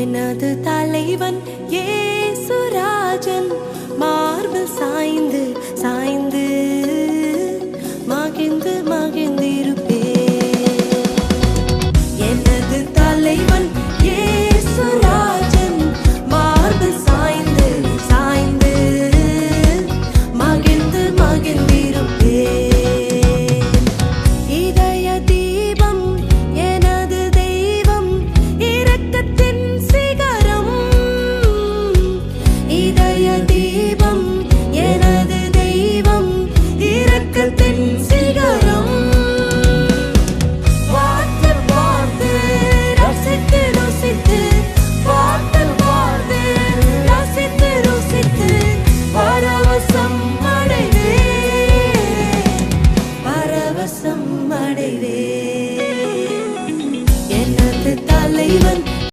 எனது தலைவன் ஏசுராஜன் மார்பில் சாய்ந்து சாய்ந்து மகிழ்ந்து மகிழ்ந்திருப்ப செய்வேன். எனது தலைவன்